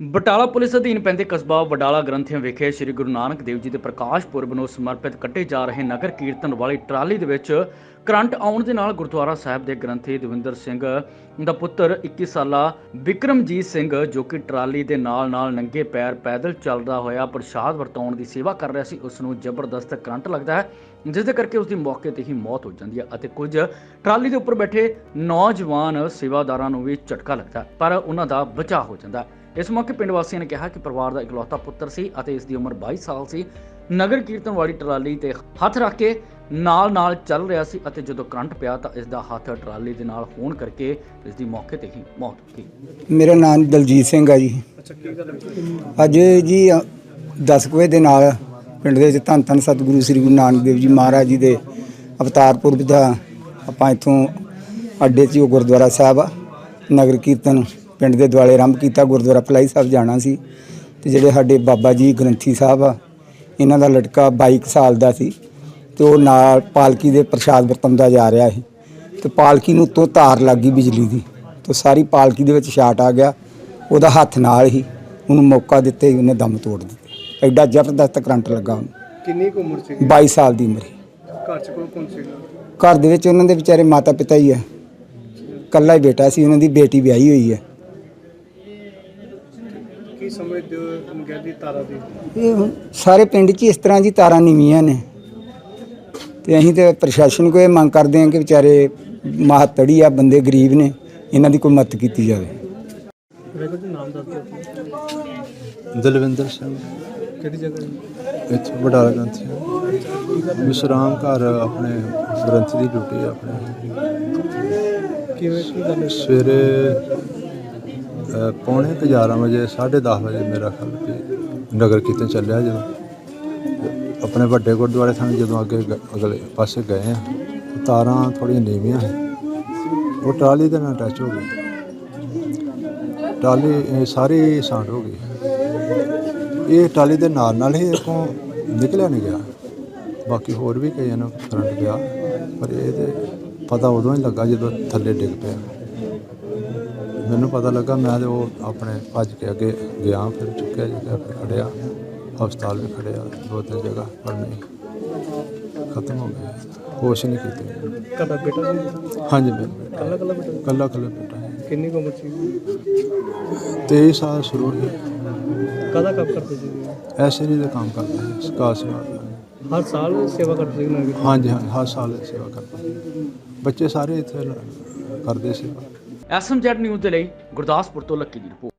Batala police ਅਧੀਨ ਪੈਂਦੇ ਕਸਬਾ ਬਟਾਲਾ ਗ੍ਰੰਥੀਆਂ ਵਿਖੇ ਸ੍ਰੀ ਗੁਰੂ ਨਾਨਕ ਦੇਵ ਜੀ ਦੇ ਪ੍ਰਕਾਸ਼ ਪੁਰਬ ਨੂੰ ਸਮਰਪਿਤ ਕੱਢੇ ਜਾ ਰਹੇ ਨਗਰ ਕੀਰਤਨ ਵਾਲੀ ਟਰਾਲੀ ਦੇ ਵਿੱਚ ਕਰੰਟ ਆਉਣ ਦੇ ਨਾਲ ਗੁਰਦੁਆਰਾ ਸਾਹਿਬ ਦੇ ਗ੍ਰੰਥੀ ਦਵਿੰਦਰ ਸਿੰਘ ਦਾ ਪੁੱਤਰ 21 ਸਾਲਾ ਵਿਕਰਮਜੀਤ ਸਿੰਘ ਜੋ ਕਿ ਟਰਾਲੀ ਦੇ ਨਾਲ-ਨਾਲ ਨੰਗੇ ਪੈਰ ਪੈਦਲ ਚੱਲਦਾ ਹੋਇਆ ਪ੍ਰਸ਼ਾਦ ਵਰਤਾਉਣ ਦੀ ਸੇਵਾ ਕਰ ਰਿਹਾ ਸੀ, ਉਸ ਨੂੰ ਜ਼ਬਰਦਸਤ ਕਰੰਟ ਲੱਗਦਾ ਹੈ, ਜਿਸ ਦੇ ਕਰਕੇ ਉਸ ਦੀ ਮੌਕੇ ਤੇ ਹੀ ਮੌਤ ਹੋ ਜਾਂਦੀ ਹੈ ਅਤੇ ਕੁਝ ਟਰਾਲੀ ਦੇ ਉੱਪਰ ਬੈਠੇ ਨੌਜਵਾਨ ਸੇਵਾਦਾਰਾਂ ਨੂੰ ਵੀ ਝਟਕਾ ਲੱਗਦਾ ਪਰ ਉਹਨਾਂ ਦਾ ਬਚਾਅ ਹੋ ਜਾਂਦਾ ਹੈ। ਇਸ ਮੌਕੇ ਪਿੰਡ ਵਾਸੀਆਂ ਨੇ ਕਿਹਾ ਕਿ ਪਰਿਵਾਰ ਦਾ ਇਕਲੌਤਾ ਪੁੱਤਰ ਸੀ ਅਤੇ ਇਸ ਦੀ ਉਮਰ 22 ਸਾਲ ਸੀ। ਨਗਰ ਕੀਰਤਨ ਵਾਲੀ ਟਰਾਲੀ ਤੇ ਹੱਥ ਰੱਖ ਕੇ ਨਾਲ-ਨਾਲ ਚੱਲ ਰਿਹਾ ਸੀ ਅਤੇ ਜਦੋਂ ਕਰੰਟ ਪਿਆ ਤਾਂ ਇਸ ਦਾ ਹੱਥ ਟਰਾਲੀ ਦੇ ਨਾਲ ਹੋਣ ਕਰਕੇ ਇਸ ਦੀ ਮੌਕੇ ਤੇ ਹੀ ਮੌਤ ਹੋ ਗਈ। ਮੇਰਾ ਨਾਮ ਦਲਜੀਤ ਸਿੰਘ ਆ ਜੀ। ਅੱਜ ਜੀ 10 ਵਜੇ ਦੇ ਨਾਲ ਪਿੰਡ ਦੇ ਵਿੱਚ ਧੰਨ ਧੰਨ ਸਤਿਗੁਰੂ ਸ੍ਰੀ ਗੁਰੂ ਨਾਨਕ ਦੇਵ ਜੀ ਮਹਾਰਾਜ ਜੀ ਦੇ ਅਵਤਾਰ ਪੁਰਬ ਦਾ ਆਪਾਂ ਇੱਥੋਂ ਅੱਡੇ 'ਚ ਹੀ ਉਹ ਗੁਰਦੁਆਰਾ ਸਾਹਿਬ ਆ ਨਗਰ ਕੀਰਤਨ ਪਿੰਡ ਦੇ ਦੁਆਲੇ ਆਰੰਭ ਕੀਤਾ ਗੁਰਦੁਆਰਾ ਫਲਾਈ ਸਾਹਿਬ ਜਾਣਾ ਸੀ ਤੇ ਜਿਹੜੇ ਸਾਡੇ ਬਾਬਾ ਜੀ ਗ੍ਰੰਥੀ ਸਾਹਿਬ ਆ ਇਹਨਾਂ ਦਾ ਲੜਕਾ 22 ਕੁ ਸਾਲ ਦਾ ਸੀ ਤੇ ਉਹ ਨਾਲ ਪਾਲਕੀ ਦੇ ਪ੍ਰਸ਼ਾਦ ਵਰਤੰਦਾ ਜਾ ਰਿਹਾ ਸੀ ਤੇ ਪਾਲਕੀ ਨੂੰ ਉੱਤੋਂ ਤਾਰ ਲੱਗ ਗਈ ਬਿਜਲੀ ਦੀ ਤੇ ਸਾਰੀ ਪਾਲਕੀ ਦੇ ਵਿੱਚ ਛਾਟ ਆ ਗਿਆ ਉਹਦਾ ਹੱਥ ਨਾਲ ਹੀ ਉਹਨੂੰ ਮੌਕਾ ਦਿੱਤੇ ਉਹਨੇ ਦਮ ਤੋੜ ਦਿੱਤਾ। ਐਡਾ ਜ਼ਬਰਦਸਤ ਕਰੰਟ ਲੱਗਾ ਉਹਨੂੰ। ਕਿੰਨੀ ਕੁ ਉਮਰ ਸੀ 22 ਸਾਲ ਦੀ ਉਮਰ ਸੀ। ਘਰ ਚ ਕੋਲ ਕੌਣ ਸੀਗਾ? ਘਰ ਦੇ ਵਿੱਚ ਉਹਨਾਂ ਦੇ ਵਿਚਾਰੇ ਮਾਤਾ ਪਿਤਾ ਹੀ ਹੈ ਕੱਲਾ ਹੀ ਬੇਟਾ ਸੀ ਉਹਨਾਂ ਦੀ ਬੇਟੀ ਵਿਆਹੀ ਹੋਈ ਹੈ ਕੀ ਸਮਝਦੇ ਹੋ ਅਣਗਹਿਲੀ ਤਾਰਾ ਦੀ? ਇਹ ਹੁਣ ਸਾਰੇ ਪਿੰਡ 'ਚ ਹੀ ਇਸ ਤਰ੍ਹਾਂ ਦੀ ਤਾਰਾਂ ਨੀਵੀਆਂ ਨੇ। ਤੇ ਅਸੀਂ ਤੇ ਪ੍ਰਸ਼ਾਸਨ ਕੋਲ ਇਹ ਮੰਗ ਕਰਦੇ ਹਾਂ ਕਿ ਵਿਚਾਰੇ ਮਾਹਤੜੀ ਆ ਬੰਦੇ ਗਰੀਬ ਨੇ ਇਹਨਾਂ ਦੀ ਕੋਈ ਮਦਦ ਕੀਤੀ ਜਾਵੇ। ਵੇਖੋ ਜੀ ਨਾਮ ਦੱਸ ਦਿਓ ਦਲਵਿੰਦਰ ਸਿੰਘ। ਕਿਹੜੀ ਜਗ੍ਹਾ ਜੀ? ਇੱਥੇ ਵਡਾਲਾ ਗ੍ਰੰਥੀ ਵਿਸ਼ਰਾਮ ਘਰ ਆਪਣੇ ਗ੍ਰੰਥੀ ਦੀ ਡਿਊਟੀ ਹੈ ਆਪਣੇ। ਕਿਵੇਂ ਕੀ ਗੱਲ? ਸਵੇਰੇ ਅ, ਪੌਣੇ ਕੁ 11 ਵਜੇ 10:30 ਵਜੇ ਮੇਰਾ ਖਿਆਲ ਵੀ ਨਗਰ ਕੀਰਤਨ ਚੱਲਿਆ ਜਦੋਂ। ਆਪਣੇ ਵੱਡੇ ਗੁਰਦੁਆਰੇ ਥਾਂ ਜਦੋਂ ਅੱਗੇ ਗ- ਅਗਲੇ ਪਾਸੇ ਗਏ ਆ, ਤਾਰਾਂ ਥੋੜ੍ਹੀਆਂ ਨੀਵੀਆਂ ਸੀ। ਉਹ ਟਰਾਲੀ ਦੇ ਨਾਲ ਟੱਚ ਹੋ ਗਈ। ਟਰਾਲੀ, ਇਹ ਸਾਰੀ ਸਾਂਡ ਹੋ ਗਈ। ਇਹ ਟਰਾਲੀ ਦੇ ਨਾਲ ਨਾਲ ਹੀ ਇਥੋਂ ਨਿਕਲਿਆ ਨਹੀਂ ਗਿਆ। ਬਾਕੀ ਹੋਰ ਵੀ ਕਈਆਂ ਨੂੰ ਕਰੰਟ ਗਿਆ, ਪਰ ਇਹ ਤੇ ਪਤਾ ਉਦੋਂ ਹੀ ਲੱਗਾ ਜਦੋਂ ਥੱਲੇ ਡਿੱਗ ਪਿਆ। ਮੈਨੂੰ ਪਤਾ ਲੱਗਾ ਮੈਂ ਤੇ ਉਹ ਆਪਣੇ ਭੱਜ ਕੇ ਅੱਗੇ ਗਿਆ ਫਿਰ ਚੁੱਕਿਆ ਜਿਹੜਾ ਫਿਰ ਖੜਿਆ। ਹਸਪਤਾਲ ਵੀ ਖੜਿਆ ਦੋ ਤਿੰਨ ਜਗ੍ਹਾ ਪਰ ਨਹੀਂ ਖਤਮ ਹੋ ਗਿਆ। ਹੋਸ਼ ਨਹੀਂ ਕੀਤੀ। ਤੁਹਾਡਾ ਬੇਟਾ ਸੀ? ਹਾਂਜੀ ਬੇਟਾ। ਕੱਲਾ ਕੱਲਾ ਬੇਟਾ? ਸੀ? ਕੱਲਾ ਕੱਲਾ ਬੇਟਾ ਹੈ। ਕਿੰਨੀ ਕੁ ਉਮਰ ਸੀ? 23 ਸਾਲ ਸ਼ੁਰੂ ਹੋਈ। ਕਾਹਦਾ ਕੰਮ ਕਰਦੇ ਸੀ? ਐਸੇ ਨਹੀਂ ਦਾ ਕੰਮ ਕਰਦਾ ਸਕਾਸ ਹਰ ਸਾਲ ਸੇਵਾ ਕਰਦੇ ਸੀ ਨਾ ਹਾਂਜੀ ਹਾਂ ਹਰ ਸਾਲ ਸੇਵਾ ਕਰਦਾ। ਬੱਚੇ ਸਾਰੇ ਇੱਥੇ ਕਰਦੇ ਸੇਵਾ। ਐਸਐਮਜੈਡ ਨਿਊਜ਼ ਦੇ ਲਈ ਗੁਰਦਾਸਪੁਰ ਤੋਂ ਲੱਕੀ ਦੀ ਰਿਪੋਰਟ।